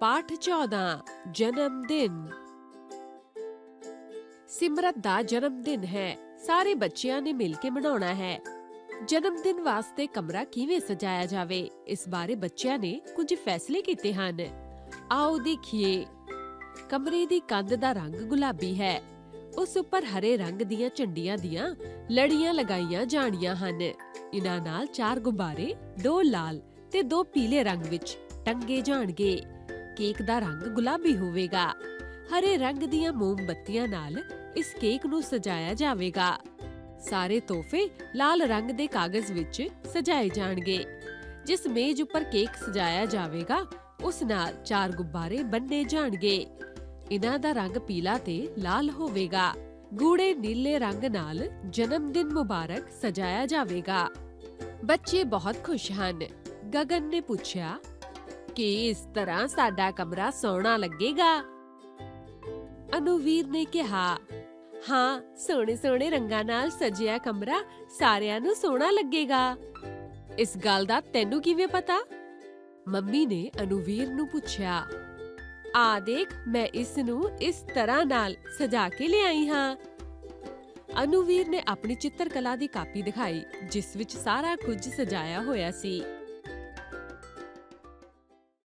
ਪਾਠ 14 ਜਨਮ ਦਿਨ। ਸਿਮਰਤ ਦਾ ਜਨਮ ਦਿਨ ਹੈ। ਸਾਰੇ ਬੱਚਿਆਂ ਨੇ ਮਿਲ ਕੇ ਮਨਾਉਣਾ ਹੈ। ਜਨਮ ਦਿਨ ਵਾਸਤੇ ਕਮਰਾ ਕਿਵੇਂ ਸਜਾਇਆ ਜਾਵੇ, ਇਸ ਬਾਰੇ ਬੱਚਿਆਂ ਨੇ ਕੁਝ ਫੈਸਲੇ ਕੀਤੇ ਹਨ। ਆਓ ਦੇਖੀਏ। ਕਮਰੇ ਦੀ ਕੰਧ ਦਾ ਰੰਗ ਗੁਲਾਬੀ ਹੈ। ਉਸ ਉੱਪਰ ਹਰੇ ਰੰਗ ਦੀਆਂ ਝੰਡੀਆਂ ਦੀਆਂ ਲੜੀਆਂ ਲਗਾਈਆਂ ਜਾਣੀਆਂ ਹਨ। ਇਹਨਾਂ ਨਾਲ ਚਾਰ ਗੁਬਾਰੇ, ਦੋ ਲਾਲ ਤੇ ਦੋ ਪੀਲੇ ਰੰਗ ਵਿੱਚ ਟੰਗੇ ਜਾਣਗੇ। ਕੇਕ ਦਾ ਰੰਗ ਗੁਲਾਬੀ ਹੋਵੇਗਾ। ਹਰੇ ਰੰਗ ਦੀਆਂ ਮੋਮਬੱਤੀਆਂ ਨਾਲ ਇਸ ਕੇਕ ਨੂੰ ਸਜਾਇਆ ਜਾਵੇਗਾ। ਸਾਰੇ ਤੋਹਫੇ ਲਾਲ ਰੰਗ ਦੇ ਕਾਗਜ਼ ਵਿੱਚ ਸਜਾਏ ਜਾਣਗੇ। ਜਿਸ ਮੇਜ਼ ਉੱਪਰ ਕੇਕ ਸਜਾਇਆ ਜਾਵੇਗਾ, ਉਸ ਨਾਲ ਚਾਰ ਗੁੱਬਾਰੇ ਬੰਨੇ ਜਾਣਗੇ। ਇਹਨਾਂ ਦਾ ਰੰਗ ਪੀਲਾ ਤੇ ਲਾਲ ਹੋਵੇਗਾ। ਗੂੜੇ ਨੀਲੇ ਰੰਗ ਨਾਲ ਜਨਮ ਦਿਨ ਮੁਬਾਰਕ ਸਜਾਇਆ ਜਾਵੇਗਾ। ਬੱਚੇ ਬਹੁਤ ਖੁਸ਼ ਹਨ। ਗਗਨ ਨੇ ਪੁੱਛਿਆ ਕਿ ਇਸ ਤਰ੍ਹਾਂ ਸਾਡਾ ਕਮਰਾ ਸੋਹਣਾ ਲੱਗੇਗਾ। ਅਨੁਵੀਰ ਨੇ ਕਿਹਾ, ਹਾਂ, ਸੋਹਣੇ ਸੋਹਣੇ ਰੰਗਾਂ ਨਾਲ ਸਜਿਆ ਕਮਰਾ ਸਾਰਿਆਂ ਨੂੰ ਸੋਹਣਾ ਲੱਗੇਗਾ। ਇਸ ਗੱਲ ਦਾ ਤੈਨੂੰ ਕਿਵੇਂ ਪਤਾ? ਮੰਮੀ ਨੇ ਅਨੁਵੀਰ ਨੂੰ ਪੁੱਛਿਆ, ਆ ਦੇਖ, ਮੈਂ ਇਸ ਨੂੰ ਇਸ ਤਰ੍ਹਾਂ ਨਾਲ ਸਜਾ ਕੇ ਲਿਆਈ ਹਾਂ। ਅਨੁਵੀਰ ਨੇ ਆਪਣੀ ਚਿੱਤਰਕਲਾ ਦੀ ਕਾਪੀ ਦਿਖਾਈ, ਜਿਸ ਵਿੱਚ ਸਾਰਾ ਕੁਝ ਸਜਾਇਆ ਹੋਇਆ ਸੀ।